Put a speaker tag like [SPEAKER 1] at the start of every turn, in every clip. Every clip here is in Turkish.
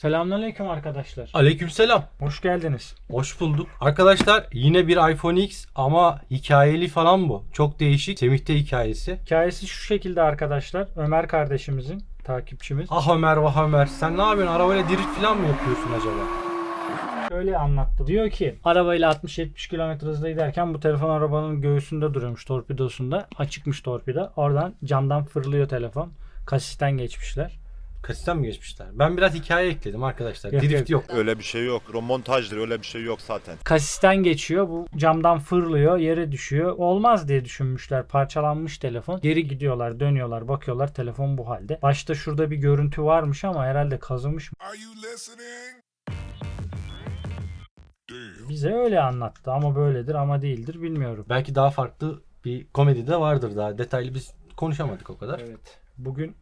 [SPEAKER 1] Selamünaleyküm arkadaşlar.
[SPEAKER 2] Aleykümselam.
[SPEAKER 1] Hoş geldiniz.
[SPEAKER 2] Hoş bulduk. Arkadaşlar yine bir iPhone X ama hikayeli falan bu. Çok değişik. Semih'te hikayesi.
[SPEAKER 1] Hikayesi şu şekilde arkadaşlar. Ömer kardeşimizin takipçimiz.
[SPEAKER 2] Ah Ömer vah Ömer. Sen ne yapıyorsun? Arabayla drift falan mı yapıyorsun acaba?
[SPEAKER 1] Şöyle anlattı. Diyor ki arabayla 60-70 km hızla giderken bu telefon arabanın göğsünde duruyormuş torpidosunda. Açıkmış torpido. Oradan camdan fırlıyor telefon. Kasisten geçmişler.
[SPEAKER 2] Kasisten mi geçmişler? Ben biraz hikaye ekledim arkadaşlar.
[SPEAKER 1] Yok,
[SPEAKER 2] drift yok.
[SPEAKER 3] Öyle bir şey yok. Montajdır öyle bir şey yok zaten.
[SPEAKER 1] Kasisten geçiyor. Bu camdan fırlıyor. Yere düşüyor. Olmaz diye düşünmüşler. Parçalanmış telefon. Geri gidiyorlar. Dönüyorlar. Bakıyorlar telefon bu halde. Başta şurada bir görüntü varmış ama herhalde kazımış
[SPEAKER 4] Are you listening? Damn.
[SPEAKER 1] Bize öyle anlattı ama böyledir ama değildir bilmiyorum.
[SPEAKER 2] Belki daha farklı bir komedi de vardır daha. Detaylı biz konuşamadık o kadar.
[SPEAKER 1] Evet. Bugün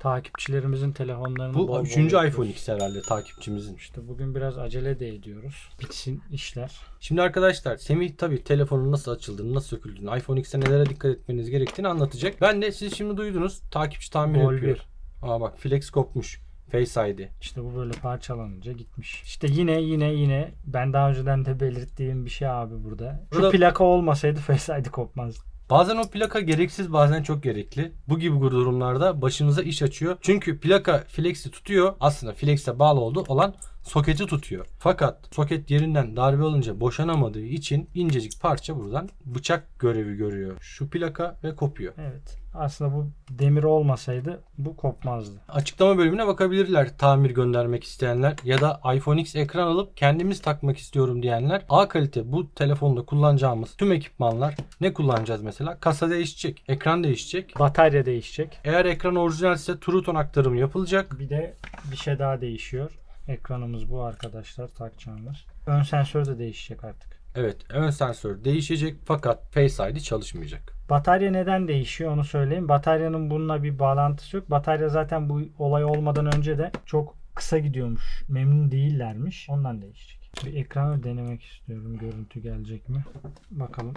[SPEAKER 1] takipçilerimizin telefonlarını bol
[SPEAKER 2] Bu
[SPEAKER 1] bol
[SPEAKER 2] üçüncü
[SPEAKER 1] yapıyoruz.
[SPEAKER 2] iPhone X herhalde takipçimizin.
[SPEAKER 1] İşte bugün biraz acele de ediyoruz. Bitsin işler.
[SPEAKER 2] Şimdi arkadaşlar Semih tabii telefonun nasıl açıldığını, nasıl söküldüğünü, iPhone X'e nelere dikkat etmeniz gerektiğini anlatacak. Ben de siz şimdi duydunuz. Takipçi tahmin
[SPEAKER 1] Gol
[SPEAKER 2] yapıyor.
[SPEAKER 1] bir.
[SPEAKER 2] Aa bak flex kopmuş. Face ID.
[SPEAKER 1] İşte bu böyle parçalanınca gitmiş. İşte yine yine yine ben daha önceden de belirttiğim bir şey abi burada. Şu
[SPEAKER 2] Burada-
[SPEAKER 1] plaka olmasaydı Face ID kopmazdı.
[SPEAKER 2] Bazen o plaka gereksiz bazen çok gerekli. Bu gibi durumlarda başınıza iş açıyor. Çünkü plaka flex'i tutuyor. Aslında flex'e bağlı olduğu olan soketi tutuyor. Fakat soket yerinden darbe alınca boşanamadığı için incecik parça buradan bıçak görevi görüyor. Şu plaka ve kopuyor.
[SPEAKER 1] Evet. Aslında bu demir olmasaydı bu kopmazdı.
[SPEAKER 2] Açıklama bölümüne bakabilirler tamir göndermek isteyenler ya da iPhone X ekran alıp kendimiz takmak istiyorum diyenler. A kalite bu telefonda kullanacağımız tüm ekipmanlar ne kullanacağız mesela? Kasa değişecek, ekran değişecek.
[SPEAKER 1] Batarya değişecek.
[SPEAKER 2] Eğer ekran orijinalse True Tone aktarımı yapılacak.
[SPEAKER 1] Bir de bir şey daha değişiyor. Ekranımız bu arkadaşlar takacağımız. Ön sensör de değişecek artık.
[SPEAKER 2] Evet ön sensör değişecek fakat Face ID çalışmayacak.
[SPEAKER 1] Batarya neden değişiyor onu söyleyeyim. Bataryanın bununla bir bağlantısı yok. Batarya zaten bu olay olmadan önce de çok kısa gidiyormuş. Memnun değillermiş. Ondan değişecek. Bir ekranı denemek istiyorum. Görüntü gelecek mi? Bakalım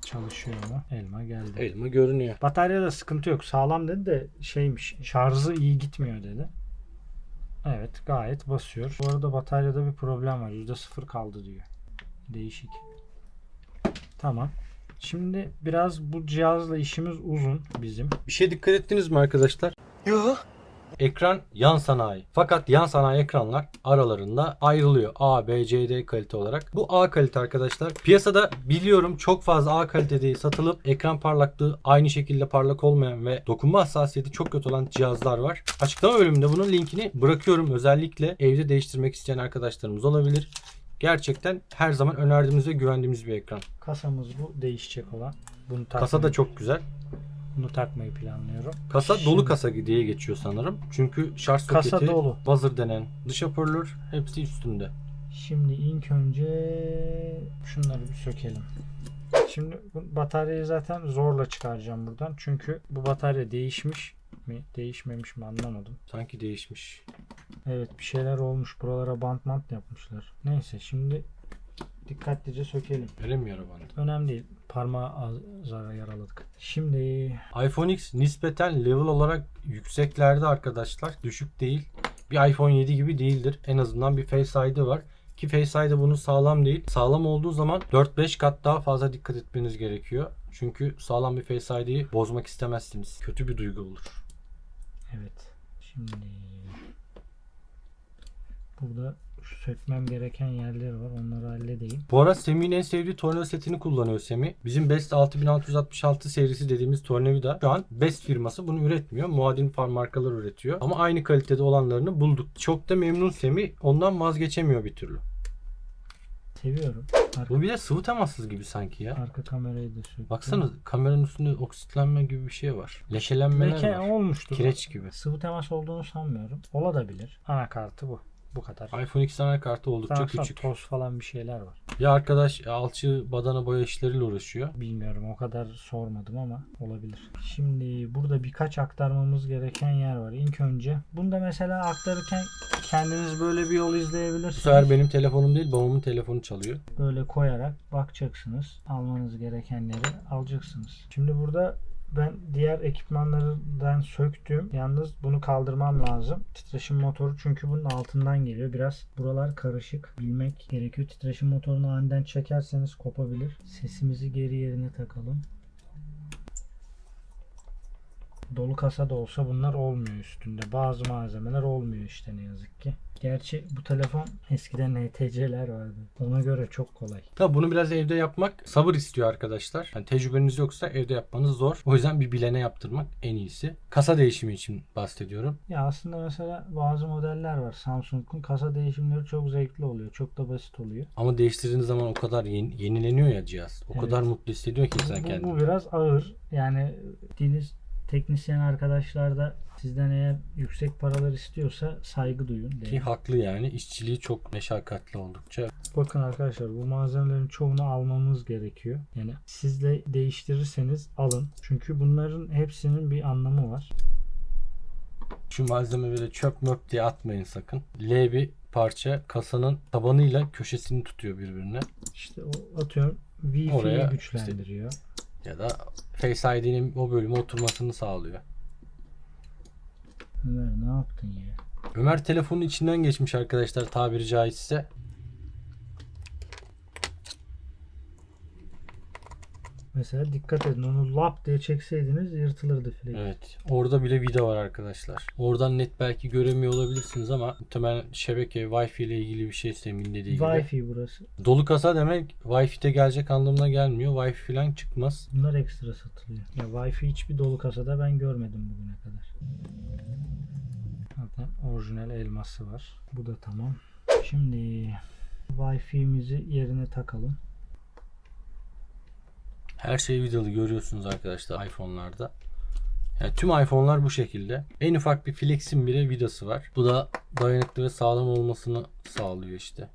[SPEAKER 1] çalışıyor mu? Elma geldi.
[SPEAKER 2] Elma görünüyor.
[SPEAKER 1] Bataryada sıkıntı yok. Sağlam dedi de şeymiş. Şarjı iyi gitmiyor dedi. Evet gayet basıyor. Bu arada bataryada bir problem var. %0 kaldı diyor. Değişik. Tamam. Şimdi biraz bu cihazla işimiz uzun bizim.
[SPEAKER 2] Bir şey dikkat ettiniz mi arkadaşlar? Yok. Ekran yan sanayi. Fakat yan sanayi ekranlar aralarında ayrılıyor. A, B, C, D kalite olarak. Bu A kalite arkadaşlar. Piyasada biliyorum çok fazla A kalitede satılıp ekran parlaklığı aynı şekilde parlak olmayan ve dokunma hassasiyeti çok kötü olan cihazlar var. Açıklama bölümünde bunun linkini bırakıyorum. Özellikle evde değiştirmek isteyen arkadaşlarımız olabilir. Gerçekten her zaman önerdiğimiz ve güvendiğimiz bir ekran.
[SPEAKER 1] Kasamız bu değişecek olan. Bunu
[SPEAKER 2] Kasa da çok güzel.
[SPEAKER 1] Bunu takmayı planlıyorum.
[SPEAKER 2] Kasa
[SPEAKER 1] Şimdi-
[SPEAKER 2] dolu kasa diye geçiyor sanırım. Çünkü şarj
[SPEAKER 1] Kasa
[SPEAKER 2] soketi,
[SPEAKER 1] dolu.
[SPEAKER 2] buzzer denen dış hoparlör hepsi üstünde.
[SPEAKER 1] Şimdi ilk önce şunları bir sökelim. Şimdi bu bataryayı zaten zorla çıkaracağım buradan. Çünkü bu batarya değişmiş mi, değişmemiş mi anlamadım.
[SPEAKER 2] Sanki değişmiş.
[SPEAKER 1] Evet bir şeyler olmuş. Buralara bant bant yapmışlar. Neyse şimdi dikkatlice sökelim.
[SPEAKER 2] Veremiyor arabanı.
[SPEAKER 1] Önemli değil. Parmağı az zara yaraladık. Şimdi
[SPEAKER 2] iPhone X nispeten level olarak yükseklerde arkadaşlar. Düşük değil. Bir iPhone 7 gibi değildir. En azından bir Face ID var. Ki Face ID bunun sağlam değil. Sağlam olduğu zaman 4-5 kat daha fazla dikkat etmeniz gerekiyor. Çünkü sağlam bir Face ID'yi bozmak istemezsiniz. Kötü bir duygu olur.
[SPEAKER 1] evet. Şimdi burada sökmem gereken yerler var. Onları halledeyim.
[SPEAKER 2] Bu ara Semih'in en sevdiği tornavida setini kullanıyor Semih. Bizim Best 6666 serisi dediğimiz tornavida şu an Best firması bunu üretmiyor. Muadil markalar üretiyor. Ama aynı kalitede olanlarını bulduk. Çok da memnun Semih. Ondan vazgeçemiyor bir türlü.
[SPEAKER 1] Seviyorum. Arka,
[SPEAKER 2] Bu bir de sıvı temassız gibi sanki ya.
[SPEAKER 1] arka kamerayı da söktüm.
[SPEAKER 2] Baksana kameranın üstünde oksitlenme gibi bir şey var. Lekelenmeler
[SPEAKER 1] Leke
[SPEAKER 2] var.
[SPEAKER 1] olmuştur.
[SPEAKER 2] Kireç gibi.
[SPEAKER 1] Sıvı temas olduğunu sanmıyorum. Olabilir. Anakartı bu. Bu kadar.
[SPEAKER 2] iPhone X anakartı oldukça
[SPEAKER 1] sonra
[SPEAKER 2] küçük.
[SPEAKER 1] toz falan bir şeyler var.
[SPEAKER 2] Bir arkadaş alçı badana boya işleriyle uğraşıyor.
[SPEAKER 1] Bilmiyorum o kadar sormadım ama olabilir. Şimdi burada birkaç aktarmamız gereken yer var. İlk önce bunda mesela aktarırken kendiniz böyle bir yol
[SPEAKER 2] Bu
[SPEAKER 1] izleyebilirsiniz.
[SPEAKER 2] sefer benim telefonum değil babamın telefonu çalıyor.
[SPEAKER 1] Böyle koyarak bakacaksınız. Almanız gerekenleri alacaksınız. Şimdi burada Ben diğer ekipmanlardan söktüm. Yalnız bunu kaldırmam lazım. Titreşim motoru çünkü bunun altından geliyor. Biraz buralar karışık. Bilmek gerekiyor. Titreşim motorunu aniden çekerseniz kopabilir. Sesimizi geri yerine takalım. Dolu kasa da olsa bunlar olmuyor üstünde. Bazı malzemeler olmuyor işte ne yazık ki. Gerçi bu telefon eskiden NTC'ler vardı. Ona göre çok kolay.
[SPEAKER 2] Tabi bunu biraz evde yapmak sabır istiyor arkadaşlar. Yani tecrübeniz yoksa evde yapmanız zor. O yüzden bir bilene yaptırmak en iyisi. Kasa değişimi için bahsediyorum.
[SPEAKER 1] Ya aslında mesela bazı modeller var. Samsung'un kasa değişimleri çok zevkli oluyor. Çok da basit oluyor.
[SPEAKER 2] Ama değiştirdiğiniz zaman o kadar yeni- yenileniyor ya cihaz. O
[SPEAKER 1] Evet.
[SPEAKER 2] kadar mutlu hissediyor ki insan
[SPEAKER 1] Bu,
[SPEAKER 2] kendini.
[SPEAKER 1] bu biraz ağır. Yani deniz teknisyen arkadaşlar da sizden eğer yüksek paralar istiyorsa saygı duyun.
[SPEAKER 2] Ki
[SPEAKER 1] derim.
[SPEAKER 2] haklı yani. İşçiliği çok meşakkatli oldukça.
[SPEAKER 1] Bakın arkadaşlar bu malzemelerin çoğunu almamız gerekiyor. Yani siz de değiştirirseniz alın. Çünkü bunların hepsinin bir anlamı var.
[SPEAKER 2] Şu malzemeleri çöp möp diye atmayın sakın. L bir parça kasanın tabanıyla köşesini tutuyor birbirine.
[SPEAKER 1] İşte o atıyorum Wi-Fi'yi güçlendiriyor.
[SPEAKER 2] Ya da Face ID'nin o bölüme oturmasını sağlıyor.
[SPEAKER 1] Ömer ne yaptın ya?
[SPEAKER 2] Ömer telefonun içinden geçmiş arkadaşlar tabiri caizse.
[SPEAKER 1] Mesela dikkat edin onu lap diye çekseydiniz yırtılırdı flash.
[SPEAKER 2] Evet. Orada bile vida var arkadaşlar. Oradan net belki göremiyor olabilirsiniz ama muhtemelen şebeke Wi-Fi ile ilgili bir şey emin dediği gibi.
[SPEAKER 1] Wi-Fi burası.
[SPEAKER 2] Dolu kasa demek Wi-Fi'de gelecek anlamına gelmiyor. Wi-Fi falan çıkmaz.
[SPEAKER 1] Bunlar ekstra satılıyor. Ya Wi-Fi hiçbir dolu kasada ben görmedim bugüne kadar. Zaten orijinal elması var. Bu da tamam. Şimdi Wi-Fi'mizi yerine takalım.
[SPEAKER 2] Her şey vidalı görüyorsunuz arkadaşlar iPhone'larda. Yani tüm iPhone'lar bu şekilde. En ufak bir flex'in bile vidası var. Bu da dayanıklı ve sağlam olmasını sağlıyor işte.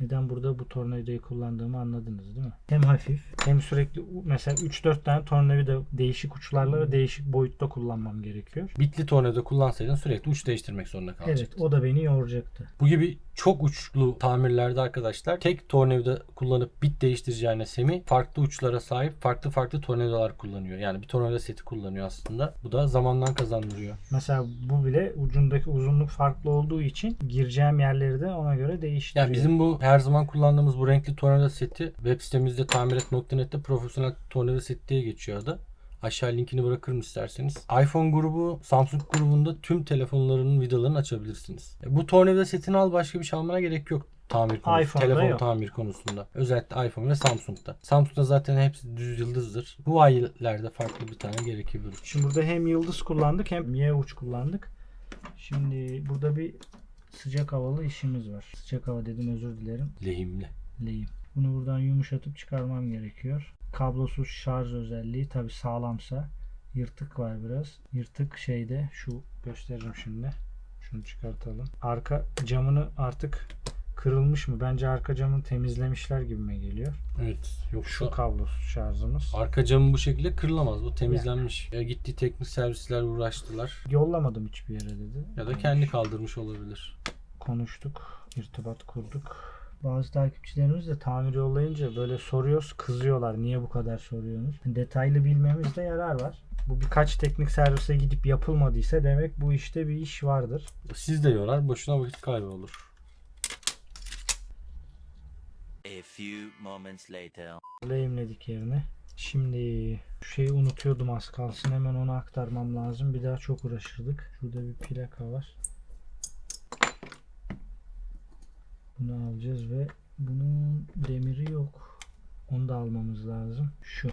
[SPEAKER 1] Neden burada bu tornavidayı kullandığımı anladınız değil mi? Hem hafif hem sürekli mesela 3-4 tane tornavida değişik uçlarla ve değişik boyutta kullanmam gerekiyor.
[SPEAKER 2] Bitli tornavida kullansaydın sürekli uç değiştirmek zorunda
[SPEAKER 1] Evet
[SPEAKER 2] kalacaktın.
[SPEAKER 1] o da beni yoracaktı.
[SPEAKER 2] Bu gibi çok uçlu tamirlerde arkadaşlar tek tornavida kullanıp bit değiştireceğine Semi farklı uçlara sahip farklı farklı tornavidalar kullanıyor. Yani bir tornavida seti kullanıyor aslında. Bu da zamandan kazandırıyor.
[SPEAKER 1] Mesela bu bile ucundaki uzunluk farklı olduğu için gireceğim yerleri de ona göre değiştiriyor.
[SPEAKER 2] Yani bizim bu her zaman kullandığımız bu renkli tornavida seti web sitemizde tamiret.net'te profesyonel tornavida seti diye geçiyor adı. Aşağı linkini bırakırım isterseniz. iPhone grubu, Samsung grubunda tüm telefonlarının vidalarını açabilirsiniz. E, Bu tornavida setini al başka bir şey almana gerek yok tamir konusu, telefon
[SPEAKER 1] yok.
[SPEAKER 2] tamir konusunda. Özellikle iPhone ve Samsung'da. Samsung'da zaten hepsi düz yıldızdır. Bu aylarda farklı bir tane gerekebilir.
[SPEAKER 1] Şimdi burada hem yıldız kullandık hem Y uç kullandık. Şimdi burada bir sıcak havalı işimiz var. Sıcak hava dedim özür dilerim.
[SPEAKER 2] Lehimli.
[SPEAKER 1] Lehim. Bunu buradan yumuşatıp çıkarmam gerekiyor. Kablosuz şarj özelliği tabi sağlamsa. Yırtık var biraz. Yırtık şeyde şu gösteririm şimdi. Şunu çıkartalım. Arka camını artık kırılmış mı? Bence arka camını temizlemişler gibime geliyor.
[SPEAKER 2] Evet. Yok
[SPEAKER 1] Şu
[SPEAKER 2] şu
[SPEAKER 1] kablosuz şarjımız.
[SPEAKER 2] arka camı bu şekilde kırılamaz. Bu temizlenmiş. Ya gitti teknik servisler uğraştılar.
[SPEAKER 1] Yollamadım hiçbir yere dedi.
[SPEAKER 2] Ya da kendi kaldırmış olabilir.
[SPEAKER 1] konuştuk, irtibat kurduk. Bazı takipçilerimiz de tamir yollayınca böyle soruyoruz, kızıyorlar. Niye bu kadar soruyorsunuz? Detaylı bilmemizde yarar var. Bu birkaç teknik servise gidip yapılmadıysa demek bu işte bir iş vardır.
[SPEAKER 2] Siz de yorar, boşuna vakit kaybı olur.
[SPEAKER 4] A few moments later.
[SPEAKER 1] Lehimledik yerine. Şimdi şeyi unutuyordum az kalsın. Hemen onu aktarmam lazım. Bir daha çok uğraşırdık. Şurada bir plaka var. Bunu alacağız ve bunun demiri yok. Onu da almamız lazım. Şu.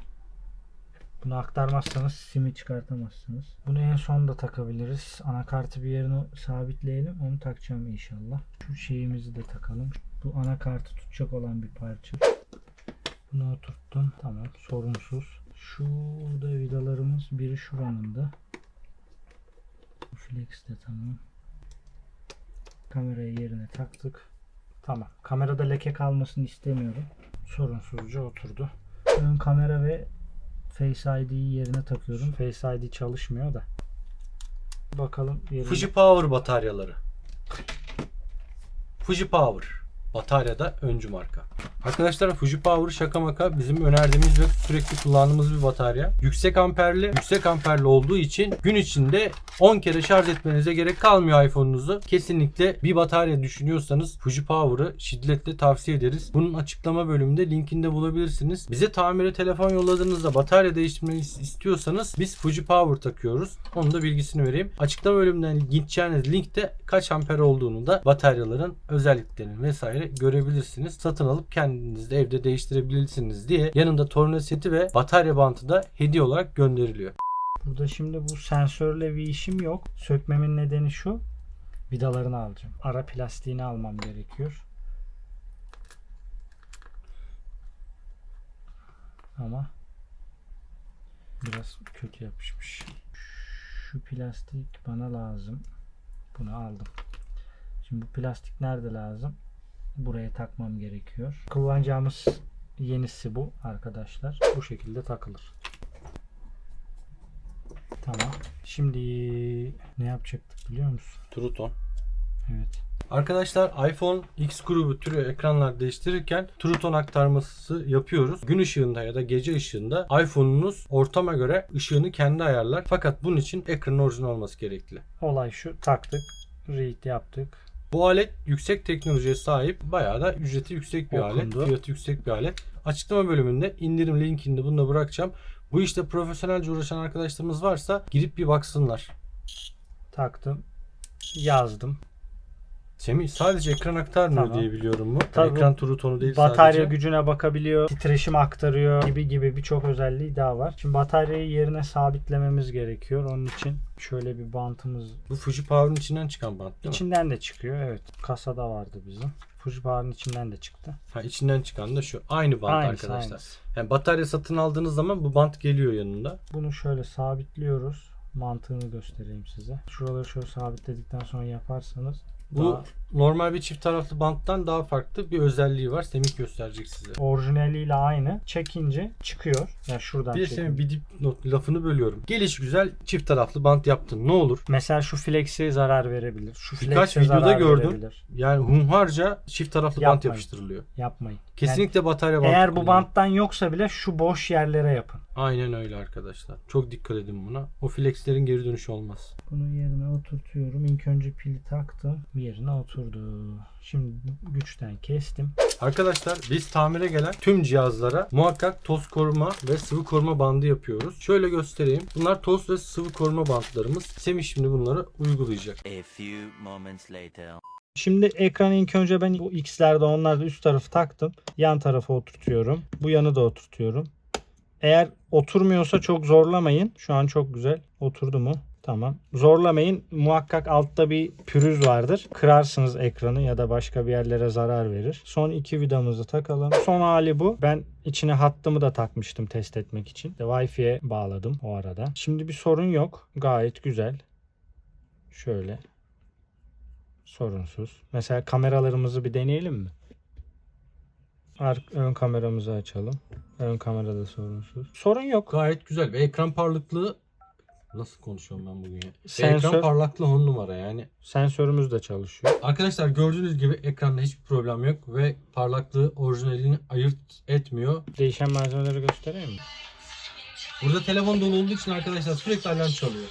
[SPEAKER 1] Bunu aktarmazsanız simi çıkartamazsınız. Bunu en son da takabiliriz. Anakartı bir yerine sabitleyelim. Onu takacağım inşallah. Şu şeyimizi de takalım. Bu anakartı tutacak olan bir parça. Bunu oturttum. Tamam. Sorunsuz. Şurada vidalarımız biri şuranın da. Flex de tamam. Kamerayı yerine taktık. Tamam. Kamerada leke kalmasını istemiyorum. Sorunsuzca oturdu. Ön kamera ve Face ID'yi yerine takıyorum. Face ID çalışmıyor da. Bakalım yerine.
[SPEAKER 2] Fuji Power bataryaları. Fuji Power. Bataryada öncü marka. Arkadaşlar Fuji Power şaka maka bizim önerdiğimiz ve sürekli kullandığımız bir batarya. Yüksek amperli, yüksek amperli olduğu için gün içinde 10 kere şarj etmenize gerek kalmıyor iPhone'unuzu. Kesinlikle bir batarya düşünüyorsanız Fuji Power'ı şiddetle tavsiye ederiz. Bunun açıklama bölümünde linkinde bulabilirsiniz. Bize tamire telefon yolladığınızda batarya değiştirmeyi istiyorsanız biz Fuji Power takıyoruz. Onun da bilgisini vereyim. Açıklama bölümünden gideceğiniz linkte kaç amper olduğunu da bataryaların özelliklerini vesaire görebilirsiniz. Satın alıp kendiniz de evde değiştirebilirsiniz diye yanında torna seti ve batarya bantı da hediye olarak gönderiliyor.
[SPEAKER 1] Burada şimdi bu sensörle bir işim yok. Sökmemin nedeni şu. Vidalarını alacağım. Ara plastiğini almam gerekiyor. Ama biraz kötü yapışmış. Şu plastik bana lazım. Bunu aldım. Şimdi bu plastik nerede lazım? Buraya takmam gerekiyor. Kullanacağımız yenisi bu arkadaşlar. Bu şekilde takılır. Tamam. Şimdi ne yapacaktık biliyor musun?
[SPEAKER 2] Truton.
[SPEAKER 1] Evet.
[SPEAKER 2] Arkadaşlar iPhone X grubu türü ekranlar değiştirirken Truton aktarması yapıyoruz. Gün ışığında ya da gece ışığında iPhone'unuz ortama göre ışığını kendi ayarlar. Fakat bunun için ekranın orijinal olması gerekli.
[SPEAKER 1] Olay şu. Taktık. Read yaptık.
[SPEAKER 2] Bu alet yüksek teknolojiye sahip. Bayağı da ücreti yüksek bir alet.
[SPEAKER 1] Okundu.
[SPEAKER 2] Fiyatı yüksek bir alet. Açıklama bölümünde indirim linkini de bunu da bırakacağım. Bu işte profesyonelce uğraşan arkadaşlarımız varsa girip bir baksınlar.
[SPEAKER 1] Taktım. Yazdım.
[SPEAKER 2] Semih sadece ekran aktarmıyor
[SPEAKER 1] Tamam.
[SPEAKER 2] diye biliyorum bu.
[SPEAKER 1] Tabii.
[SPEAKER 2] ekran Truton'u değil
[SPEAKER 1] Batarya
[SPEAKER 2] sadece.
[SPEAKER 1] gücüne bakabiliyor. Titreşim aktarıyor gibi gibi birçok özelliği daha var. Şimdi bataryayı yerine sabitlememiz gerekiyor. Onun için şöyle bir bantımız
[SPEAKER 2] Bu Fuji Power'ın içinden çıkan bant değil mi?
[SPEAKER 1] içinden de çıkıyor. Evet. Kasada vardı bizim. Fuji Power'ın içinden de çıktı.
[SPEAKER 2] Ha, içinden çıkan da şu. Aynı bant
[SPEAKER 1] Aynısı,
[SPEAKER 2] arkadaşlar.
[SPEAKER 1] aynısı.
[SPEAKER 2] Yani batarya satın aldığınız zaman bu bant geliyor yanında.
[SPEAKER 1] Bunu şöyle sabitliyoruz. Mantığını göstereyim size. Şuraları şöyle sabitledikten sonra yaparsanız
[SPEAKER 2] Bu
[SPEAKER 1] daha
[SPEAKER 2] normal bir çift taraflı banttan daha farklı bir özelliği var. Semih gösterecek size.
[SPEAKER 1] orijinaliyle aynı. Çekince çıkıyor. Yani şuradan
[SPEAKER 2] Bir. Semih bir dipnot lafını bölüyorum. Geliş güzel çift taraflı bant yaptın. Ne olur?
[SPEAKER 1] Mesela şu flex'e zarar verebilir. Şu
[SPEAKER 2] Birkaç videoda gördüm.
[SPEAKER 1] verebilir.
[SPEAKER 2] Yani hunharca çift taraflı bant
[SPEAKER 1] Yapmayın.
[SPEAKER 2] yapıştırılıyor.
[SPEAKER 1] Yapmayın.
[SPEAKER 2] Kesinlikle batarya
[SPEAKER 1] Yani
[SPEAKER 2] bantı
[SPEAKER 1] eğer bu
[SPEAKER 2] kullanın.
[SPEAKER 1] banttan yoksa bile şu boş yerlere yapın.
[SPEAKER 2] Aynen öyle arkadaşlar. Çok dikkat edin buna. O flexlerin geri dönüşü olmaz.
[SPEAKER 1] Bunu yerine oturtuyorum. İlk önce pili taktım. Yerine oturdu. Şimdi güçten kestim.
[SPEAKER 2] Arkadaşlar biz tamire gelen tüm cihazlara muhakkak toz koruma ve sıvı koruma bandı yapıyoruz. Şöyle göstereyim. Bunlar toz ve sıvı koruma bantlarımız. Semih şimdi bunları uygulayacak.
[SPEAKER 4] A few moments later.
[SPEAKER 1] Şimdi ekranı ilk önce ben bu X'lerde onlarda üst tarafı taktım. Yan tarafa oturtuyorum. Bu yanı da oturtuyorum. Eğer oturmuyorsa çok zorlamayın. Şu an çok güzel. Oturdu mu? Tamam. Zorlamayın. Muhakkak altta bir pürüz vardır. Kırarsınız ekranı ya da başka bir yerlere zarar verir. Son iki vidamızı takalım. Son hali bu. Ben içine hattımı da takmıştım test etmek için. Wi-Fi'ye bağladım o arada. Şimdi bir sorun yok. Gayet güzel. Şöyle sorunsuz. Mesela kameralarımızı bir deneyelim mi? Ön kameramızı açalım. Ön kamerada sorunsuz. Sorun yok.
[SPEAKER 2] Gayet güzel ve ekran parlaklığı nasıl konuşuyorum ben bugün ya?
[SPEAKER 1] Sensör-
[SPEAKER 2] Ekran parlaklığı 10 numara yani.
[SPEAKER 1] Sensörümüz de çalışıyor.
[SPEAKER 2] Arkadaşlar gördüğünüz gibi ekranda hiçbir problem yok ve parlaklığı orijinalini ayırt etmiyor.
[SPEAKER 1] Değişen malzemeleri göstereyim mi?
[SPEAKER 2] Burada telefon dolu olduğu için arkadaşlar sürekli alarm çalıyor.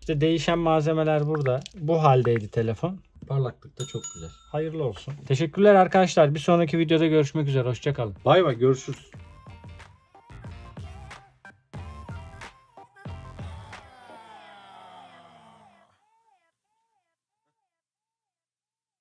[SPEAKER 1] İşte değişen malzemeler burada. Bu haldeydi telefon.
[SPEAKER 2] Parlaklık da çok güzel.
[SPEAKER 1] Hayırlı olsun. Teşekkürler arkadaşlar. Bir sonraki videoda görüşmek üzere. Hoşçakalın.
[SPEAKER 2] Bay bay görüşürüz.